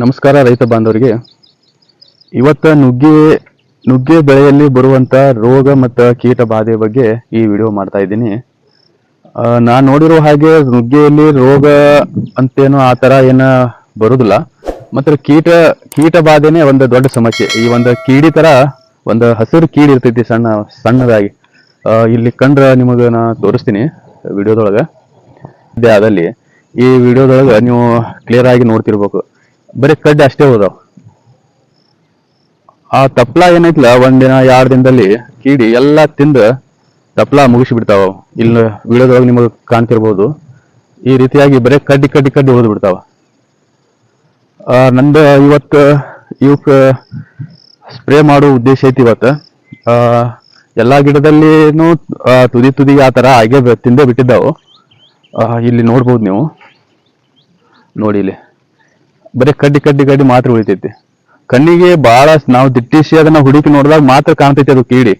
ನಮಸ್ಕಾರ ರೈತ ಬಾಂಧವರಿಗೆ. ಇವತ್ತ ನುಗ್ಗೆ ನುಗ್ಗೆ ಬೆಳೆಯಲ್ಲಿ ಬರುವಂತ ರೋಗ ಮತ್ತು ಕೀಟ ಬಾಧೆ ಬಗ್ಗೆ ಈ ವಿಡಿಯೋ ಮಾಡ್ತಾ ಇದ್ದೀನಿ. ನಾನು ನೋಡಿರೋ ಹಾಗೆ ನುಗ್ಗೆಯಲ್ಲಿ ರೋಗ ಅಂತೇನು ಆ ಥರ ಏನ ಬರೋದಿಲ್ಲ. ಮತ್ತು ಕೀಟ ಕೀಟ ಬಾಧೆನೇ ಒಂದು ದೊಡ್ಡ ಸಮಸ್ಯೆ. ಈ ಒಂದು ಕೀಡಿ ತರ ಒಂದು ಹಸಿರು ಕೀಡಿ ಇರ್ತೈತಿ ಸಣ್ಣ, ಸಣ್ಣದಾಗಿ. ಇಲ್ಲಿ ಕಂಡ್ರೆ ನಿಮಗೆ ನಾ ತೋರಿಸ್ತೀನಿ ವಿಡಿಯೋದೊಳಗೆ. ಇದೆ ಅದಲ್ಲಿ ಈ ವಿಡಿಯೋದೊಳಗೆ ನೀವು ಕ್ಲಿಯರ್ ಆಗಿ ನೋಡ್ತಿರ್ಬೇಕು. ಬರೀ ಕಡ್ಡಿ ಅಷ್ಟೇ ಹೋದವು. ಆ ತಪ್ಲ ಏನೈತ್ಲ ಒಂದಿನ ಎರಡು ದಿನದಲ್ಲಿ ಕೀಡಿ ಎಲ್ಲ ತಿಂದು ತಪ್ಲ ಮುಗಿಸಿ ಬಿಡ್ತಾವ ಇಲ್ಲಿ ವಿಡಿಯೋದೊಳಗೆ ನಿಮಗೆ ಕಾಣ್ತಿರ್ಬೋದು. ಈ ರೀತಿಯಾಗಿ ಬರೀ ಕಡ್ಡಿ ಕಡ್ಡಿ ಕಡ್ಡಿ ಹೋದ್ ಬಿಡ್ತಾವ ನಂದು ಇವತ್ತು ಇವಕ್ಕೆ ಸ್ಪ್ರೇ ಮಾಡೋ ಉದ್ದೇಶ ಐತಿ ಇವತ್ತು. ಎಲ್ಲಾ ಗಿಡದಲ್ಲಿನೂ ತುದಿ ತುದಿ ಆ ತರ ಹಾಗೆ ತಿಂದೇ ಬಿಟ್ಟಿದ್ದಾವು. ಇಲ್ಲಿ ನೋಡ್ಬೋದು ನೀವು. ನೋಡಿ ಇಲ್ಲಿ. ಬರೀ ಕಡ್ಡಿ ಕಡ್ಡಿ ಕಡ್ಡಿ ಮಾತ್ರ ಉಳಿತೈತಿ. ಕಣ್ಣಿಗೆ ಬಹಳ ನಾವು ದಿಟ್ಟಿಸಿ ಅದನ್ನ ಹುಡುಕಿ ನೋಡಿದಾಗ ಮಾತ್ರ ಕಾಣ್ತೈತಿ ಅದು ಕೀಡಿ.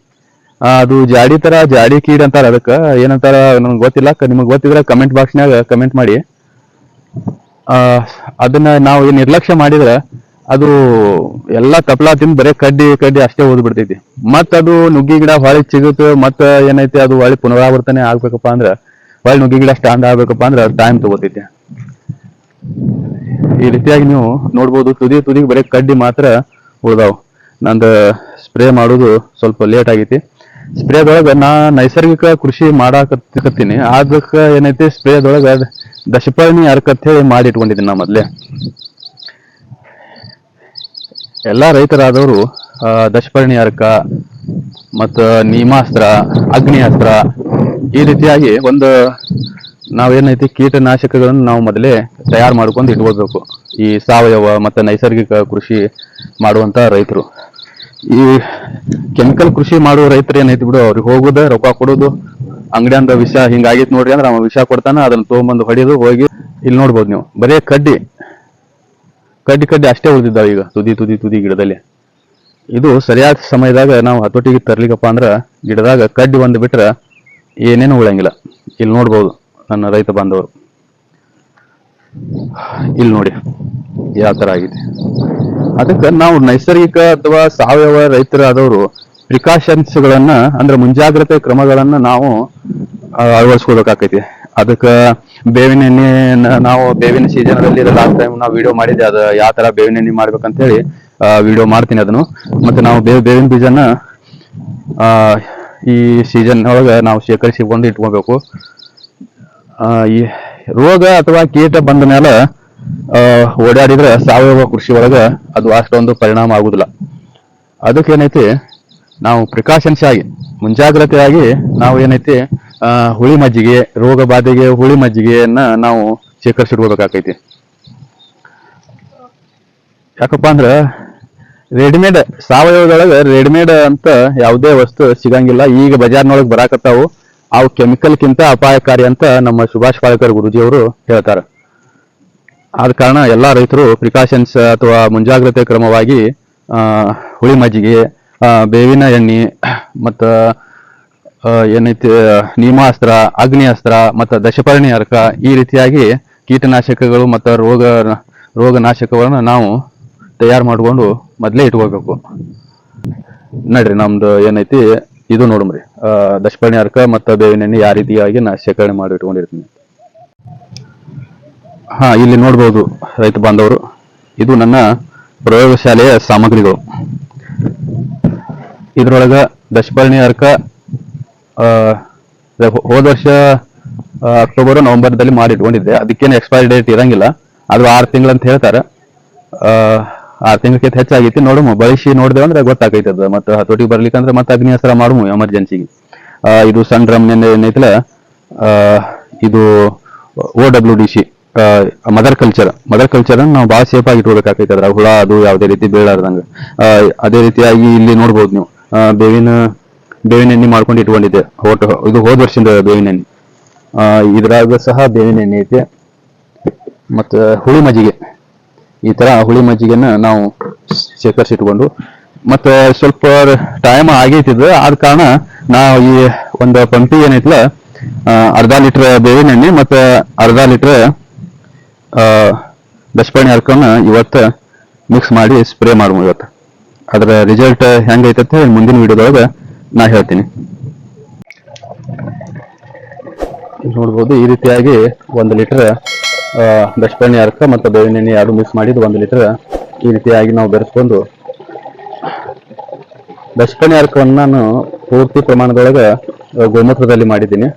ಅದು ಜಾಡಿ ತರ ಜಾಡಿ ಕೀಡಿ ಅಂತಾರ ಅದಕ್ಕ. ಏನಂತಾರ ನಮ್ಗೆ ಗೊತ್ತಿಲ್ಲ. ನಿಮಗೆ ಗೊತ್ತಿದ್ರೆ ಕಮೆಂಟ್ ಬಾಕ್ಸ್ನಾಗ ಕಮೆಂಟ್ ಮಾಡಿ. ಆ, ಅದನ್ನ ನಾವು ನಿರ್ಲಕ್ಷ್ಯ ಮಾಡಿದ್ರೆ ಅದು ಎಲ್ಲಾ ತಪ್ಲಾ ತಿಂದು ಬರೀ ಕಡ್ಡಿ ಕಡ್ಡಿ ಅಷ್ಟೇ ಓದ್ ಬಿಡ್ತೈತಿ ಮತ್ತ ಅದು ನುಗ್ಗಿ ಗಿಡ ಹೊಳಿ ಸಿಗುತ್ತೆ ಮತ್ತ ಏನೈತಿ ಅದು ಹೊಳಿ ಪುನರಾವರ್ತನೆ ಆಗ್ಬೇಕಪ್ಪ ಅಂದ್ರ ಹೊಳಿ ನುಗ್ಗಿ ಗಿಡ ಸ್ಟಾಂಡ್ ಆಗ್ಬೇಕಪ್ಪ ಅಂದ್ರ ಟೈಮ್ ತಗೋತೈತಿ. ಈ ರೀತಿಯಾಗಿ ನೀವು ನೋಡ್ಬೋದು, ತುದಿ ತುದಿಗೆ ಬರೀ ಕಡ್ಡಿ ಮಾತ್ರ ಉಳ್ದಾವ್. ನಂದು ಸ್ಪ್ರೇ ಮಾಡೋದು ಸ್ವಲ್ಪ ಲೇಟ್ ಆಗೈತಿ. ಸ್ಪ್ರೇದೊಳಗ ನಾ ನೈಸರ್ಗಿಕ ಕೃಷಿ ಮಾಡಾಕತ್ತೀನಿ ಅದಕ್ಕ ಏನೈತಿ ಸ್ಪ್ರೇದೊಳಗ ದಶಪರ್ಣಿ ಅರ್ಕ ಅಂತ ಹೇಳಿ ಮಾಡಿ ಇಟ್ಕೊಂಡಿದ್ದೀನಿ ನಾ ಮೊದಲೇ. ಎಲ್ಲಾ ರೈತರಾದವರು ದಶಪರ್ಣಿ ಅರ್ಕ ಮತ್ತ ನೀಮಾಸ್ತ್ರ ಅಗ್ನಿಅಸ್ತ್ರ ಈ ರೀತಿಯಾಗಿ ಒಂದು ನಾವೇನೈತಿ ಕೀಟನಾಶಕಗಳನ್ನು ನಾವು ಮೊದಲೇ ತಯಾರು ಮಾಡ್ಕೊಂಡು ಇಟ್ಕೋಬೇಕು ಈ ಸಾವಯವ ಮತ್ತು ನೈಸರ್ಗಿಕ ಕೃಷಿ ಮಾಡುವಂಥ ರೈತರು. ಈ ಕೆಮಿಕಲ್ ಕೃಷಿ ಮಾಡುವ ರೈತರು ಏನೈತಿ ಬಿಡು, ಅವ್ರಿಗೆ ಹೋಗೋದು ರೊಕ್ಕ ಕೊಡೋದು. ಅಂಗಡಿಯಂದ ವಿಷ ಹಿಂಗಾಗಿತ್ತು ನೋಡ್ರಿ ಅಂದ್ರೆ ಅವ ವಿಷ ಕೊಡ್ತಾನೆ, ಅದನ್ನ ತೊಗೊಂಬಂದು ಹೊಡೆಯೋದು ಹೋಗಿ ಇಲ್ಲಿ ನೋಡ್ಬೋದು ನೀವು. ಬರೇ ಕಡ್ಡಿ. ಕಡ್ಡಿ ಕಡ್ಡಿ ಅಷ್ಟೇ ಉಳಿದಿದ್ದಾವೆ ಈಗ, ತುದಿ ತುದಿ ತುದಿ ಗಿಡದಲ್ಲಿ. ಇದು ಸರಿಯಾದ ಸಮಯದಾಗ ನಾವು ಹತೋಟಿಗೆ ತರ್ಲಿಕ್ಕಪ್ಪ ಅಂದ್ರೆ ಗಿಡದಾಗ ಕಡ್ಡಿ ಒಂದು ಬಿಟ್ರೆ ಏನೇನು ಉಳಂಗಿಲ್ಲ. ಇಲ್ಲಿ ನೋಡ್ಬೋದು. ನನ್ನ ರೈತ ಬಾಂಧವರು. ಇಲ್ಲಿ ನೋಡಿ, ಯಾವ ತರ ಆಗಿದೆ. ಅದಕ್ಕೆ ನಾವು ನೈಸರ್ಗಿಕ ಅಥವಾ ಸಾವಯವ ರೈತರಾದವರು ಪ್ರಿಕಾಷನ್ಸ್ ಗಳನ್ನ ಅಂದ್ರೆ ಮುಂಜಾಗ್ರತೆ ಕ್ರಮಗಳನ್ನ ನಾವು ಅಳವಡಿಸ್ಕೋಬೇಕಾಕೈತಿ ಅದಕ್ಕೆ ಬೇವಿನ ಎಣ್ಣೆ ನಾವು ಬೇವಿನ ಸೀಸನ್ ಲಾಸ್ಟ್ ಟೈಮ್ ನಾವು ವಿಡಿಯೋ ಮಾಡಿದ್ದೆ, ಅದು ಯಾವ ತರ ಬೇವಿನ ಎಣ್ಣೆ ಮಾಡ್ಬೇಕಂತ ಹೇಳಿ ವಿಡಿಯೋ ಮಾಡ್ತೀನಿ ಅದನ್ನು. ಮತ್ತೆ ನಾವು ಬೇವ್ ಬೇವಿನ ಬೀಜನ ಈ ಸೀಸನ್ ಒಳಗೆ ನಾವು ಶೇಖರಿಸಿಕೊಂಡು ಇಟ್ಕೋಬೇಕು. ರೋಗ ಅಥವಾ ಕೀಟ ಬಂದ ಮೇಲೆ ಓಡಾಡಿದ್ರೆ ಸಾವಯವ ಕೃಷಿ ಒಳಗ ಅದು ಅಷ್ಟೊಂದು ಪರಿಣಾಮ ಆಗುದಿಲ್ಲ. ಅದಕ್ಕೆ ಏನೈತಿ ನಾವು ಪ್ರಿಕಾಷನ್ಸ್ ಆಗಿ ಮುಂಜಾಗ್ರತೆಯಾಗಿ ನಾವು ಏನೈತಿ ಹುಳಿ ಮಜ್ಜಿಗೆ, ರೋಗ ಬಾಧೆಗೆ ಹುಳಿ ಮಜ್ಜಿಗೆಯನ್ನ ನಾವು ಶೇಖರಿಸಿಡ್ಕೋಬೇಕಾಕೈತಿ ಯಾಕಪ್ಪ ಅಂದ್ರ, ರೆಡಿಮೇಡ್, ಸಾವಯವದೊಳಗೆ ರೆಡಿಮೇಡ್ ಅಂತ ಯಾವುದೇ ವಸ್ತು ಸಿಗಂಗಿಲ್ಲ. ಈಗ ಬಜಾರ್ನೊಳಗೆ ಬರಾಕತ್ತಾವು. ಅವು ಕೆಮಿಕಲ್ಕಿಂತ ಅಪಾಯಕಾರಿ ಅಂತ ನಮ್ಮ ಸುಭಾಷ್ ಪಾಳ್ಕರ್ ಗುರುಜಿಯವರು ಹೇಳ್ತಾರೆ. ಆದ ಕಾರಣ ಎಲ್ಲಾ ರೈತರು ಪ್ರಿಕಾಷನ್ಸ್ ಅಥವಾ ಮುಂಜಾಗ್ರತೆ ಕ್ರಮವಾಗಿ ಹುಳಿ ಮಜ್ಜಿಗೆ ಬೇವಿನ ಎಣ್ಣೆ, ಮತ್ತು ಏನೈತಿ, ನೀಮಾಸ್ತ್ರ ಅಗ್ನಿಅಸ್ತ್ರ ಮತ್ತು ದಶಪರ್ಣಿ ಅರ್ಕ ಈ ರೀತಿಯಾಗಿ ಕೀಟನಾಶಕಗಳು ಮತ್ತು ರೋಗ ರೋಗನಾಶಕಗಳನ್ನ ನಾವು ತಯಾರು ಮಾಡಿಕೊಂಡು ಮೊದಲೇ ಇಟ್ಕೋಬೇಕು. ನಡ್ರಿ, ನಮ್ದು ಏನೈತಿ ಇದು ನೋಡ್ರಿ ಆ, ದಶಪರ್ಣಿ ಅರ್ಕ ಮತ್ತು ಬೇವಿನ ಎಣ್ಣೆ ಯಾವ ರೀತಿಯಾಗಿ ನಾ ಶೇಖರಣೆ ಮಾಡಿ ಇಟ್ಕೊಂಡಿರ್ತೀನಿ. ಹಾ ಇಲ್ಲಿ ನೋಡ್ಬೋದು ರೈತ ಬಾಂಧವರು. ಇದು ನನ್ನ ಪ್ರಯೋಗಶಾಲೆಯ ಸಾಮಗ್ರಿಗಳು. ಇದ್ರೊಳಗ ದಶಪರ್ಣಿ ಅರ್ಕ ಹೋದ ವರ್ಷ ಅಕ್ಟೋಬರ್ ಅಕ್ಟೋಬರ್ ನವೆಂಬರ್ದಲ್ಲಿ ಮಾಡಿ ಇಟ್ಕೊಂಡಿದ್ದೆ. ಅದಕ್ಕೇನು ಎಕ್ಸ್ಪೈರಿ ಡೇಟ್ ಇರಂಗಿಲ್ಲ. ಅದು ಆರು ತಿಂಗಳು ಅಂತ ಹೇಳ್ತಾರೆ ಆರು ತಿಂಗಳಕ್ಕಿಂತ ಹೆಚ್ಚಾಗೈತಿ. ನೋಡುಮ ಬಳಸಿ ನೋಡಿದೆ ಅಂದ್ರೆ ಗೊತ್ತಾಗೈತೆ ಅದು ಮತ್ತೆ ಹತೋಟಿಗೆ ಬರ್ಲಿಕ್ಕಂದ್ರೆ ಮತ್ತೆ ಅಗ್ನಿಹಸ್ತ್ರ ಮಾಡುಮು ಎಮರ್ಜೆನ್ಸಿಗೆ ಇದು ಸಣ್ಣ ಡ್ರಮ್ ಏನೈತಲ್ಲ ಆ, ಇದು ಓ W D C mother culture mother culture ನಾವು ಭಾಳ ಸೇಫ್ ಆಗಿ ಇಟ್ಕೋಬೇಕಾಗೈತೆ ಅದ್ರ ಹುಳ ಅದು ಯಾವುದೇ ರೀತಿ ಬೀಳಾರ್ದಂಗ. ಅದೇ ರೀತಿಯಾಗಿ ಇಲ್ಲಿ ನೋಡ್ಬೋದು ನೀವು. ಬೇವಿನ ಬೇವಿನ ಎಣ್ಣೆ ಮಾಡ್ಕೊಂಡು ಇಟ್ಕೊಂಡಿದ್ದೆ. ಹೋಟ ಇದು ಹೋದ ವರ್ಷದಿಂದ ಬೇವಿನ ಎಣ್ಣೆ. ಇದ್ರಾಗ ಸಹ ಬೇವಿನ ಎಣ್ಣೆ ಐತೆ. ಮತ್ತು ಹುಳಿ ಮಜ್ಜಿಗೆ. ಈ ತರ ಹುಳಿ ಮಜ್ಜಿಗೆನ ನಾವು ಶೇಖರಿಸಿಟ್ಕೊಂಡು, ಮತ್ತೆ ಸ್ವಲ್ಪ ಟೈಮ್ ಆಗೈತಿದ್ದು, ಆದ ಕಾರಣ ನಾವು ಈ ಒಂದು ಪಂಪಿ ಏನೈತಲ್ಲ ಅರ್ಧ ಲೀಟರ್ ಬೇವಿನ ಎಣ್ಣೆ ಮತ್ತೆ ಅರ್ಧ ಲೀಟರ್ ದಶಪರ್ಣಿ ಹರ್ಕನ್ನ ಇವತ್ತು ಮಿಕ್ಸ್ ಮಾಡಿ ಸ್ಪ್ರೇ ಮಾಡುವ ಇವತ್ತು. ಅದರ ರಿಸಲ್ಟ್ ಹೆಂಗೈತೆ ಮುಂದಿನ ವಿಡಿಯೋದೊಳಗೆ ನಾ ಹೇಳ್ತೀನಿ. ನೋಡ್ಬೋದು ಈ ರೀತಿಯಾಗಿ ಒಂದು ಲೀಟರ್ ದಶಪರ್ಣಿ ಅರ್ಕ ಮತ್ತು ಬೇವಿನ ಎಣ್ಣೆ ಎರಡು ಮಿಕ್ಸ್ ಮಾಡಿದ್ದು ಒಂದು ಲೀಟರ್ ಈ ರೀತಿಯಾಗಿ ನಾವು ಬೆರೆಸ್ಕೊಂಡು ದಶಪರ್ಣಿ ಅರ್ಕವನ್ನು ನಾನು ಪೂರ್ತಿ ಪ್ರಮಾಣದೊಳಗೆ ಗೋಮೂತ್ರದಲ್ಲಿ ಮಾಡಿದ್ದೀನಿ.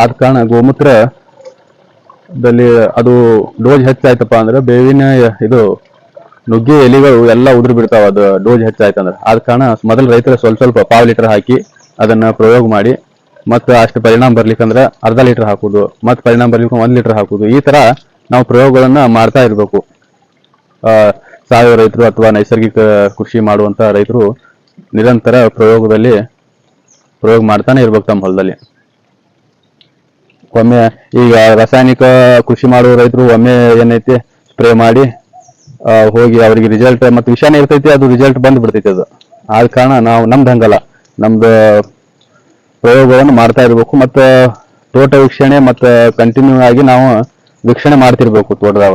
ಆದ ಕಾರಣ ಗೋಮೂತ್ರದಲ್ಲಿ ಅದು ಡೋಸ್ ಹೆಚ್ಚಾಯ್ತಪ್ಪ ಅಂದ್ರೆ ಬೇವಿನ ಇದು ನುಗ್ಗೆ ಎಲೆಗಳು ಎಲ್ಲ ಉದುರು ಬಿಡ್ತಾವ, ಅದು ಡೋಸ್ ಹೆಚ್ಚಾಯ್ತಂದ್ರೆ ಆದ ಕಾರಣ ಮೊದಲು ರೈತರ ಸ್ವಲ್ಪ ಸ್ವಲ್ಪ ಪಾವ್ ಲೀಟರ್ ಹಾಕಿ ಅದನ್ನ ಪ್ರಯೋಗ ಮಾಡಿ ಮತ್ತು ಅಷ್ಟು ಪರಿಣಾಮ ಬರ್ಲಿಕ್ಕಂದ್ರೆ ಅರ್ಧ ಲೀಟರ್ ಹಾಕೋದು, ಮತ್ತು ಪರಿಣಾಮ ಬರ್ಲಿಕ್ಕೆ ಒಂದು ಲೀಟರ್ ಹಾಕುದು. ಈ ತರ ನಾವು ಪ್ರಯೋಗಗಳನ್ನ ಮಾಡ್ತಾ ಇರಬೇಕು. ಸಾವಯವ ರೈತರು ಅಥವಾ ನೈಸರ್ಗಿಕ ಕೃಷಿ ಮಾಡುವಂತ ರೈತರು ನಿರಂತರ ಪ್ರಯೋಗದಲ್ಲಿ ಪ್ರಯೋಗ ಮಾಡ್ತಾನೆ ಇರ್ಬೇಕು ತಮ್ಮ ಹೊಲದಲ್ಲಿ. ಒಮ್ಮೆ ಈಗ ರಾಸಾಯನಿಕ ಕೃಷಿ ಮಾಡುವ ರೈತರು ಒಮ್ಮೆ ಏನೈತಿ ಸ್ಪ್ರೇ ಮಾಡಿ ಹೋಗಿ ಅವರಿಗೆ ರಿಸಲ್ಟ್ ಮತ್ತೆ ವಿಷಾನೇ ಇರ್ತೈತಿ, ಅದು ರಿಸಲ್ಟ್ ಬಂದ್ ಬಿಡ್ತೈತಿ ಅದು. ಆದ ಕಾರಣ ನಾವು ನಮ್ದು ಹಂಗಲ್ಲ. ನಮ್ದು ಪ್ರಯೋಗವನ್ನು ಮಾಡ್ತಾ ಇರ್ಬೇಕು. ಮತ್ತು ತೋಟ ವೀಕ್ಷಣೆ ಮತ್ತು ಕಂಟಿನ್ಯೂ ಆಗಿ ನಾವು ವೀಕ್ಷಣೆ ಮಾಡ್ತಿರ್ಬೇಕು ತೋಟದಾಗ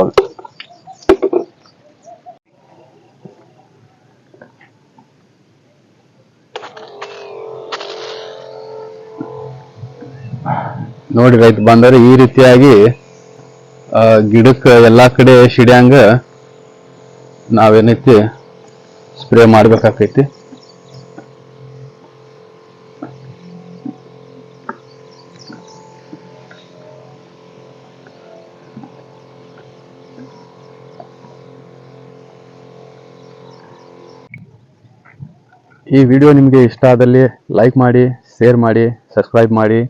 ನೋಡಿ ರೈತ ಬಂದರೆ ಈ ರೀತಿಯಾಗಿ ಗಿಡಕ್ಕೆ ಎಲ್ಲಾ ಕಡೆ ಸಿಡ್ಯಾಂಗ ನಾವೇನೈತಿ ಸ್ಪ್ರೇ ಮಾಡ್ಬೇಕಾಕೈತಿ ಈ ವಿಡಿಯೋ ನಿಮಗೆ ಇಷ್ಟ ಆದಲ್ಲಿ ಲೈಕ್ ಮಾಡಿ ಶೇರ್ ಮಾಡಿ ಸಬ್ಸ್ಕ್ರೈಬ್ ಮಾಡಿ.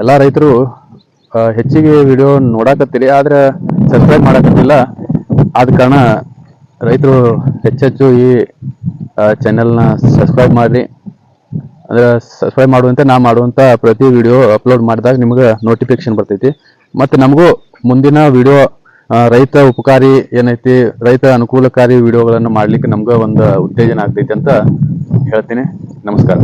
ಎಲ್ಲ ರೈತರು ಹೆಚ್ಚಿಗೆ ವಿಡಿಯೋ ನೋಡಾಕತ್ತೀರಿ, ಆದ್ರೆ ಸಬ್ಸ್ಕ್ರೈಬ್ ಮಾಡಕತ್ತಿಲ್ಲ. ಆದ ಕಾರಣ ರೈತರು ಹೆಚ್ಚೆಚ್ಚು ಈ ಚಾನೆಲ್ನ ಸಬ್ಸ್ಕ್ರೈಬ್ ಮಾಡಿ ಅಂದರೆ ಸಬ್ಸ್ಕ್ರೈಬ್ ಮಾಡುವಂತೆ ನಾ ಮಾಡುವಂಥ ಪ್ರತಿ ವಿಡಿಯೋ ಅಪ್ಲೋಡ್ ಮಾಡಿದಾಗ ನಿಮಗೆ ನೋಟಿಫಿಕೇಶನ್ ಬರ್ತೈತಿ. ಮತ್ತು ನಮಗೂ ಮುಂದಿನ ವಿಡಿಯೋ ರೈತ ಉಪಕಾರಿ ಏನೈತಿ ರೈತ ಅನುಕೂಲಕಾರಿ ವಿಡಿಯೋಗಳನ್ನು ಮಾಡ್ಲಿಕ್ಕೆ ನಮ್ಗೆ ಒಂದು ಉತ್ತೇಜನ ಆಗ್ತೈತಿ ಅಂತ ಹೇಳ್ತೀನಿ. ನಮಸ್ಕಾರ.